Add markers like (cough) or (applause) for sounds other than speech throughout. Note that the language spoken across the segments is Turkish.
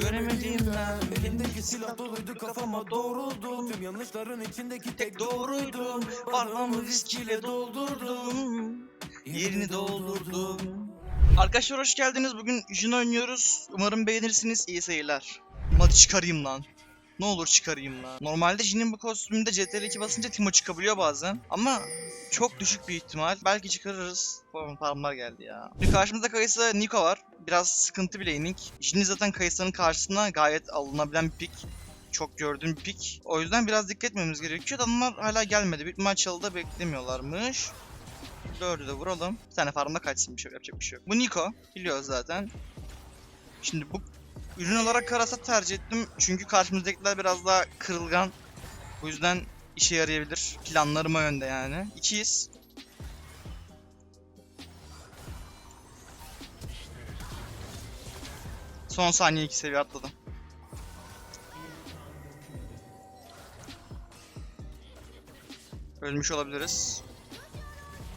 Göremedim ben Elindeki silah doluydu kafama doğruldum Tüm yanlışların içindeki tek doğruydum Bardağımı viskiyle doldurdum Yerini doldurdum Arkadaşlar hoş geldiniz. Bugün Jin oynuyoruz. Umarım beğenirsiniz. İyi seyirler. Hadi çıkarayım lan. Ne olur çıkarayım lan. Normalde Jin'in bu kostümünde CTRL 2 basınca Timo çıkabiliyor bazen. Ama çok düşük bir ihtimal. Belki çıkarırız. Parmalar geldi ya. Şimdi karşımızda Kayısa Niko var. Biraz sıkıntı bir laning. Jin zaten Kayısa'nın karşısına gayet alınabilen bir pick. Çok gördüğüm bir pick. O yüzden biraz dikkat etmemiz gerekiyor. Adamlar hala gelmedi. Bir maç çalıda beklemiyorlarmış. Dördü de vuralım. Bir tane farmda kaçsın bir şey yapacak bir şey yok. Bu Niko. Biliyoruz zaten. Şimdi bu ürün olarak karasat tercih ettim. Çünkü karşımızdakiler biraz daha kırılgan. Bu yüzden işe yarayabilir. Planlarım o yönde yani. İkiyiz. Son saniye iki seviye atladım. Ölmüş olabiliriz.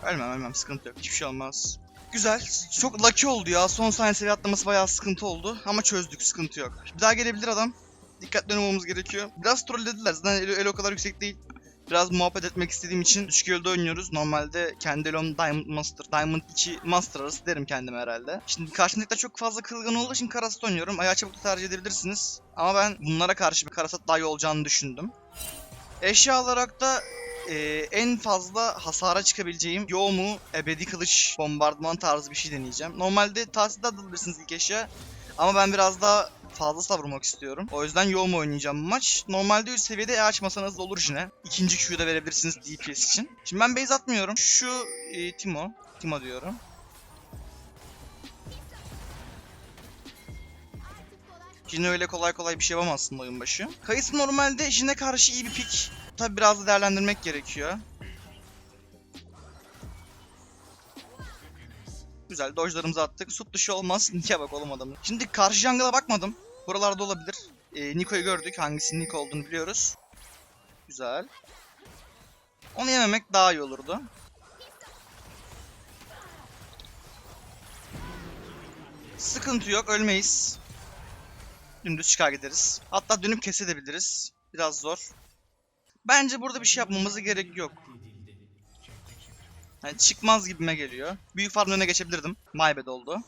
Ölmem ölmem sıkıntı yok hiçbir şey olmaz. Güzel. Çok lucky oldu ya. Son saniye seviye atlaması bayağı sıkıntı oldu. Ama çözdük sıkıntı yok. Bir daha gelebilir adam. Dikkatli olmamız gerekiyor. Biraz trollediler. Zaten elo, elo kadar yüksek değil. Biraz muhabbet etmek istediğim için düşük elo'da oynuyoruz. Normalde kendi elom Diamond Master, Diamond 2 Master arası derim kendime herhalde. Şimdi karşımdakiler çok fazla kırılgan olduğu için Karasat oynuyorum. Ayağı çabuk tercih edebilirsiniz. Ama ben bunlara karşı bir Karasat daha iyi olacağını düşündüm. Eşya olarak da e, en fazla hasara çıkabileceğim Yomu ebedi kılıç bombardıman tarzı bir şey deneyeceğim. Normalde tahsilde alabilirsiniz ilk eşya. Ama ben biraz daha fazla savurmak istiyorum. O yüzden Yomu oynayacağım bu maç. Normalde üst seviyede E açmasanız da olur yine. İkinci Q'yu da verebilirsiniz DPS için. Şimdi ben base atmıyorum. Şu e, Timo. Timo diyorum. Jin'e öyle kolay kolay bir şey yapamazsın oyun başı. Kayısı normalde Jin'e karşı iyi bir pick. Tabi biraz da değerlendirmek gerekiyor. Güzel dojlarımızı attık. Sut dışı olmaz. (laughs) Niye bak oğlum adamı. Şimdi karşı jungle'a bakmadım. Buralarda olabilir. Ee, Niko'yu gördük. Hangisinin Niko olduğunu biliyoruz. Güzel. Onu yememek daha iyi olurdu. Sıkıntı yok. Ölmeyiz. Dümdüz çıkar gideriz. Hatta dönüp kesebiliriz. Biraz zor. Bence burada bir şey yapmamıza gerek yok. Yani çıkmaz gibime geliyor. Büyük farmın önüne geçebilirdim. My bad oldu.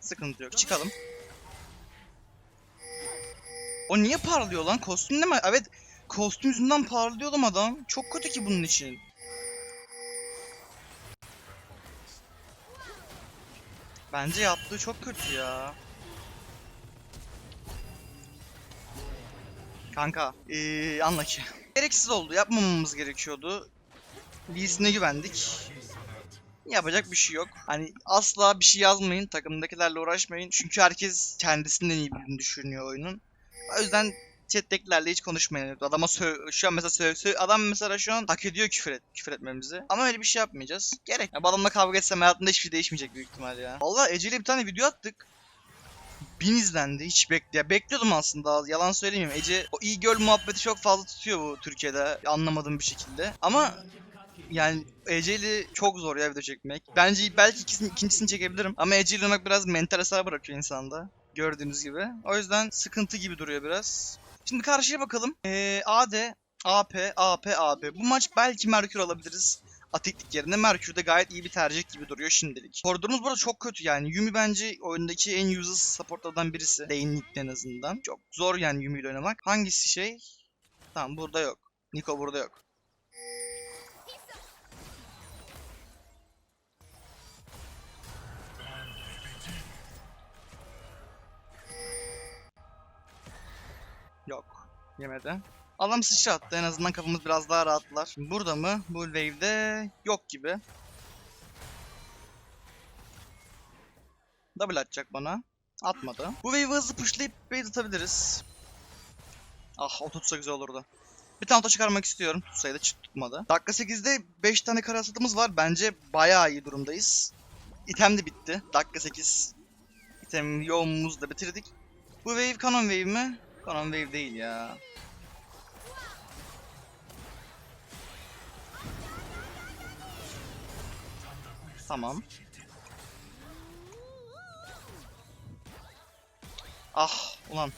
Sıkıntı yok. Çıkalım. O niye parlıyor lan? Kostüm mi? Evet. Kostüm yüzünden parlıyor oğlum adam. Çok kötü ki bunun için. Bence yaptığı çok kötü ya. Kanka, ee, anla ki. Gereksiz oldu. Yapmamamız gerekiyordu. Lee'sine güvendik. Yapacak bir şey yok. Hani asla bir şey yazmayın. Takımdakilerle uğraşmayın. Çünkü herkes kendisinden iyi bildiğini düşünüyor oyunun. O yüzden chat'tekilerle hiç konuşmayın. Adama şu an mesela sö sö adam mesela şu an hak ediyor küfür, et küfür etmemizi. Ama öyle bir şey yapmayacağız. Gerek. Ya bu adamla kavga etsem hayatımda hiçbir şey değişmeyecek büyük ihtimal ya. Vallahi Ece'yle bir tane video attık. Bin izlendi. Hiç bekle bekliyordum aslında. Yalan söylemeyeyim. Ece o iyi göl muhabbeti çok fazla tutuyor bu Türkiye'de. Anlamadığım bir şekilde. Ama yani Ece'yle çok zor ya video çekmek. Bence belki ikisini, ikincisini çekebilirim. Ama Ece'yle oynamak biraz mental hasar bırakıyor insanda. Gördüğünüz gibi. O yüzden sıkıntı gibi duruyor biraz. Şimdi karşıya bakalım. Ee, AD, AP, AP, AB. Bu maç belki Merkür alabiliriz. Atiklik yerine Merkür de gayet iyi bir tercih gibi duruyor şimdilik. Koridorumuz burada çok kötü yani. Yumi bence oyundaki en useless supportlardan birisi. Lane'likte en azından. Çok zor yani Yumi ile oynamak. Hangisi şey? Tamam burada yok. Niko burada yok. Yok. Yemedi. Adam sıçrattı. En azından kafamız biraz daha rahatlar. Burada mı? Bu wave'de yok gibi. Double atacak bana. Atmadı. Bu wave'i hızlı pushlayıp bait atabiliriz. Ah o tutsa güzel olurdu. Bir tane auto çıkarmak istiyorum. Tutsaydı tutmadı. Dakika 8'de 5 tane kara hasatımız var. Bence bayağı iyi durumdayız. İtem de bitti. Dakika 8. İtem yoğunluğumuzu da bitirdik. Bu wave canon wave mi? Canon wave değil ya. Tamam. Ah ulan.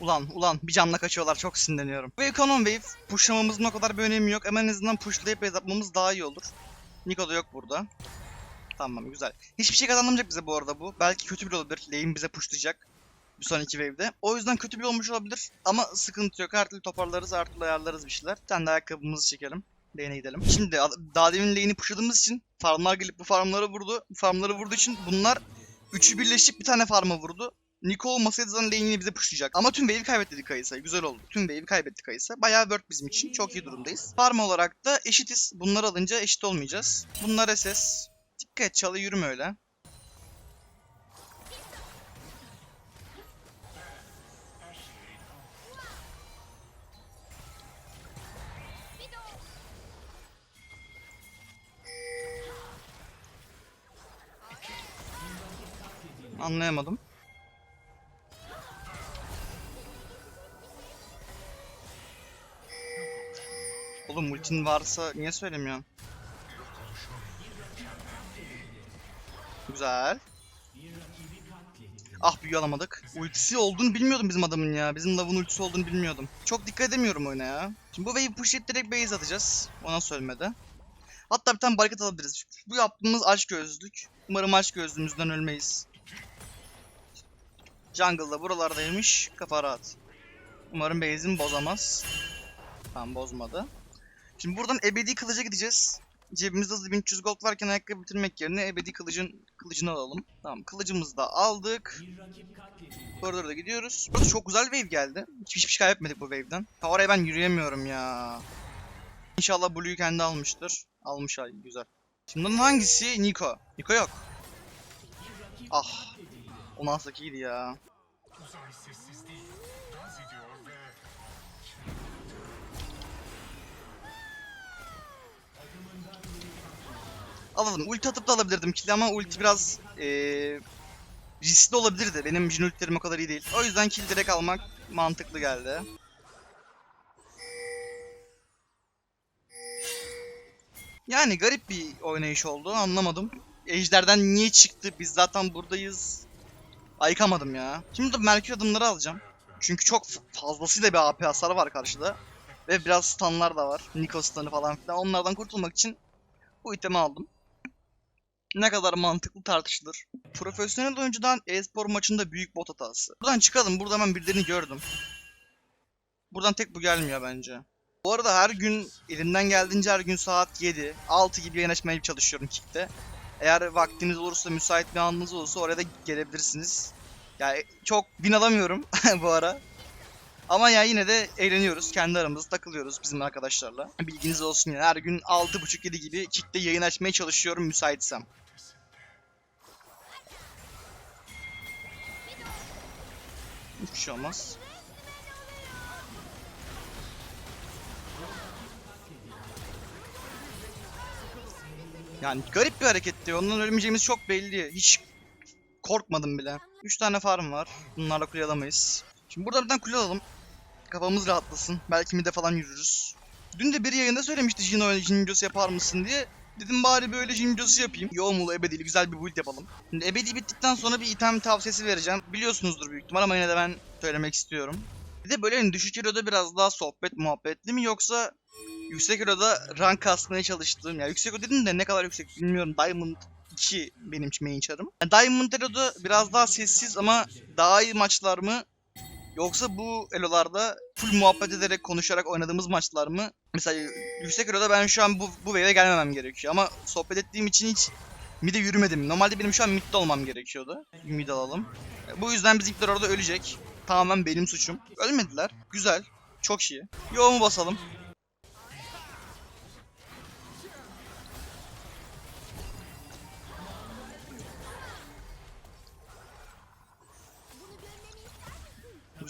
Ulan ulan bir canla kaçıyorlar çok sinirleniyorum. Bu Econom Wave pushlamamızın o kadar bir önemi yok ama en azından pushlayıp atmamız daha iyi olur. Niko da yok burada. Tamam güzel. Hiçbir şey kazandırmayacak bize bu arada bu. Belki kötü bir olabilir. Lane bize pushlayacak. Bir sonraki wave'de. O yüzden kötü bir olmuş olabilir. Ama sıkıntı yok. Her türlü toparlarız, her türlü ayarlarız bir şeyler. Bir tane de ayakkabımızı çekelim. Lane'e gidelim. Şimdi daha demin lane'i pushladığımız için farmlar gelip bu farmları vurdu. Bu farmları vurduğu için bunlar üçü birleşip bir tane farma vurdu. Niko olmasaydı zaten lane yine bize pushlayacak. Ama tüm wave'i kaybettik Kayısa. Güzel oldu. Tüm wave'i kaybettik Kayısa. Bayağı work bizim için. Çok iyi durumdayız. Farm olarak da eşitiz. Bunları alınca eşit olmayacağız. Bunlar SS. Dikkat çalı yürüme öyle. Anlayamadım. Oğlum ultin varsa niye söylemiyorsun? Güzel. Ah büyü alamadık. Ultisi olduğunu bilmiyordum bizim adamın ya. Bizim lavın ultisi olduğunu bilmiyordum. Çok dikkat edemiyorum oyuna ya. Şimdi bu wave'i push edip direkt base atacağız. Ona söylemedi. Hatta bir tane barikat alabiliriz. Bu yaptığımız aşk gözlük. Umarım aşk gözlüğümüzden ölmeyiz. Jungle'da buralardaymış. Kafa rahat. Umarım base'im bozamaz. Tamam bozmadı. Şimdi buradan ebedi kılıca gideceğiz. Cebimizde hızlı 1300 gold varken ayakkabı bitirmek yerine ebedi kılıcın kılıcını alalım. Tamam kılıcımızı da aldık. Koridorda gidiyoruz. Burada çok güzel wave geldi. Hiç, hiçbir şey kaybetmedik bu wave'den. Ha oraya ben yürüyemiyorum ya. İnşallah Blue'yu kendi almıştır. Almış ay güzel. Şimdi bunun hangisi? Niko. Niko yok. Ah. O nasıl iyiydi ya. Uzay sessizliği dans ediyor ve Alalım. Ulti atıp da alabilirdim kill ama ulti biraz eee riskli olabilirdi. Benim jin ultilerim o kadar iyi değil. O yüzden kill direkt almak mantıklı geldi. Yani garip bir oynayış oldu. Anlamadım. Ejder'den niye çıktı? Biz zaten buradayız. Ayıkamadım ya. Şimdi de Merkür adımları alacağım. Çünkü çok fazlasıyla bir AP hasarı var karşıda. Ve biraz stunlar da var. Niko stun'ı falan filan. Onlardan kurtulmak için bu itemi aldım. Ne kadar mantıklı tartışılır. Profesyonel oyuncudan e-spor maçında büyük bot hatası. Buradan çıkalım. Burada hemen birilerini gördüm. Buradan tek bu gelmiyor bence. Bu arada her gün elimden geldiğince her gün saat 7, 6 gibi yayın çalışıyorum Kick'te. Eğer vaktiniz olursa, müsait bir anınız olursa oraya da gelebilirsiniz. Yani çok bin alamıyorum (laughs) bu ara. Ama ya yine de eğleniyoruz. Kendi aramızda takılıyoruz bizim arkadaşlarla. Bilginiz olsun ya. Her gün 6.30-7 gibi Kick'te yayın açmaya çalışıyorum müsaitsem. Hiçbir şey olmaz. Yani garip bir hareketti. Ondan ölmeyeceğimiz çok belli. Hiç korkmadım bile. 3 tane farm var. Bunlarla kule alamayız. Şimdi burada bir tane kule alalım. Kafamız rahatlasın. Belki mide falan yürürüz. Dün de bir yayında söylemişti Jin oyunu Jin videosu yapar mısın diye. Dedim bari böyle Jin videosu yapayım. Yoğumulu ebedili güzel bir build yapalım. Şimdi ebedi bittikten sonra bir item tavsiyesi vereceğim. Biliyorsunuzdur büyük ihtimal ama yine de ben söylemek istiyorum. Bir de böyle hani düşük elo'da biraz daha sohbet muhabbetli mi yoksa yüksek elo'da rank kasmaya çalıştığım ya yüksek elo dedim de ne kadar yüksek bilmiyorum. Diamond 2 benim main çarım. Yani Diamond elo'da biraz daha sessiz ama daha iyi maçlar mı Yoksa bu elolarda full muhabbet ederek konuşarak oynadığımız maçlar mı? Mesela yüksek eloda ben şu an bu, bu wave'e gelmemem gerekiyor ama sohbet ettiğim için hiç mid'e yürümedim. Normalde benim şu an mid'de olmam gerekiyordu. Mid alalım. Bu yüzden bizimkiler orada ölecek. Tamamen benim suçum. Ölmediler. Güzel. Çok iyi. Yoğumu basalım.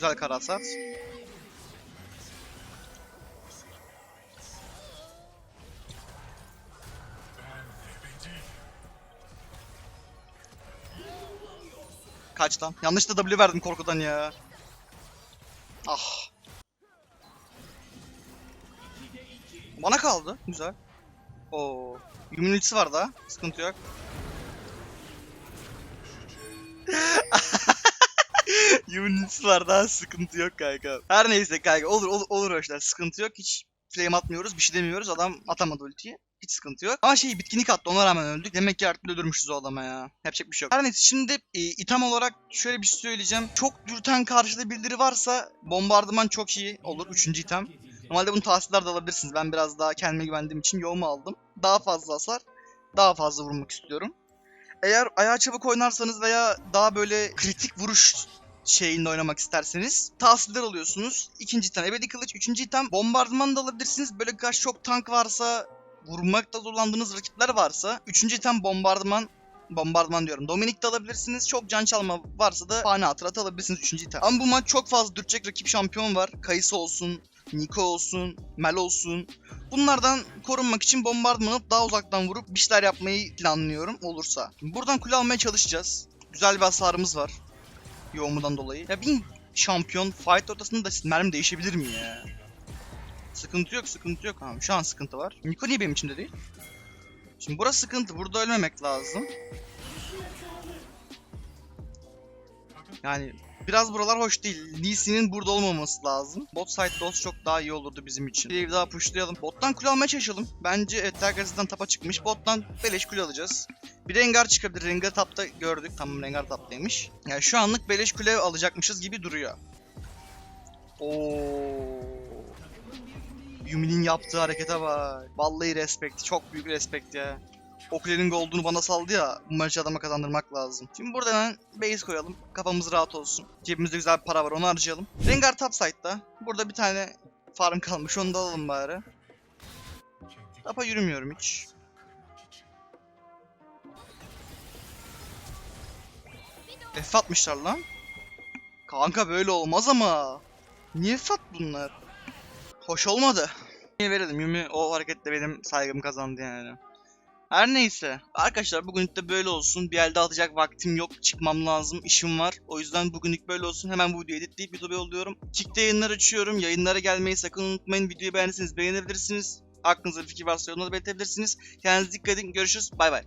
Güzel karasat. Kaç lan? Yanlış da W verdim korkudan ya. Ah. Bana kaldı. Güzel. Oo. Ultisi var daha. Sıkıntı yok. Var daha. Sıkıntı yok kanka. Her neyse kanka. Olur olur, olur hoşlar. Sıkıntı yok. Hiç flame atmıyoruz. Bir şey demiyoruz. Adam atamadı ultiyi. Hiç sıkıntı yok. Ama şey bitkinlik attı ona rağmen öldük. Demek ki artık öldürmüşüz o adama ya. Yapacak bir şey yok. Her neyse şimdi e, item olarak şöyle bir şey söyleyeceğim. Çok dürten karşıda bildiri varsa bombardıman çok iyi olur. Üçüncü item. Normalde bunu tahsiller de alabilirsiniz. Ben biraz daha kendime güvendiğim için yoğumu aldım. Daha fazla hasar, daha fazla vurmak istiyorum. Eğer ayağı çabuk oynarsanız veya daha böyle kritik vuruş şeyinde oynamak isterseniz tahsiller alıyorsunuz. İkinci item ebedi kılıç, üçüncü item bombardıman da alabilirsiniz. Böyle karşı çok tank varsa, vurmakta zorlandığınız rakipler varsa, üçüncü item bombardıman bombardıman diyorum. Dominik de alabilirsiniz. Çok can çalma varsa da fani hatırat alabilirsiniz 3. item. Ama bu maç çok fazla dürtecek rakip şampiyon var. Kayısı olsun, Niko olsun, Mel olsun. Bunlardan korunmak için bombardıman alıp daha uzaktan vurup bir şeyler yapmayı planlıyorum olursa. Buradan kule almaya çalışacağız. Güzel bir hasarımız var. Yoğumudan dolayı. Ya bir şampiyon fight ortasında da mermi değişebilir mi ya? Sıkıntı yok, sıkıntı yok. Tamam, şu an sıkıntı var. Niko niye benim içimde değil? Şimdi burası sıkıntı. Burada ölmemek lazım. Yani biraz buralar hoş değil. Sin'in burada olmaması lazım. Bot side'da olsa çok daha iyi olurdu bizim için. Bir daha pushlayalım. Bottan kule almaya çalışalım. Bence evet herkesten tapa çıkmış. Bottan beleş kule alacağız. Bir Rengar çıkabilir. Rengar tapta gördük. Tamam Rengar taptaymış. Yani şu anlık beleş kule alacakmışız gibi duruyor. Oo. Yumi'nin yaptığı harekete bak. Vallahi respect. Çok büyük respect ya. O kulenin olduğunu bana saldı ya. Bu maçı adama kazandırmak lazım. Şimdi burada hemen base koyalım. Kafamız rahat olsun. Cebimizde güzel bir para var onu harcayalım. Rengar top side'da. Burada bir tane farm kalmış onu da alalım bari. Tapa yürümüyorum hiç. F atmışlar lan. Kanka böyle olmaz ama. Niye fat bunlar? Hoş olmadı. Niye verelim? Yumi o hareketle benim saygım kazandı yani. Her neyse. Arkadaşlar bugünlük de böyle olsun. Bir elde atacak vaktim yok. Çıkmam lazım. işim var. O yüzden bugünlük böyle olsun. Hemen bu videoyu editleyip YouTube'a yolluyorum. Kick'te yayınlar açıyorum. Yayınlara gelmeyi sakın unutmayın. Videoyu beğendiyseniz beğenebilirsiniz. Aklınızda bir fikir varsa yorumlarda belirtebilirsiniz. Kendinize dikkat edin. Görüşürüz. Bay bay.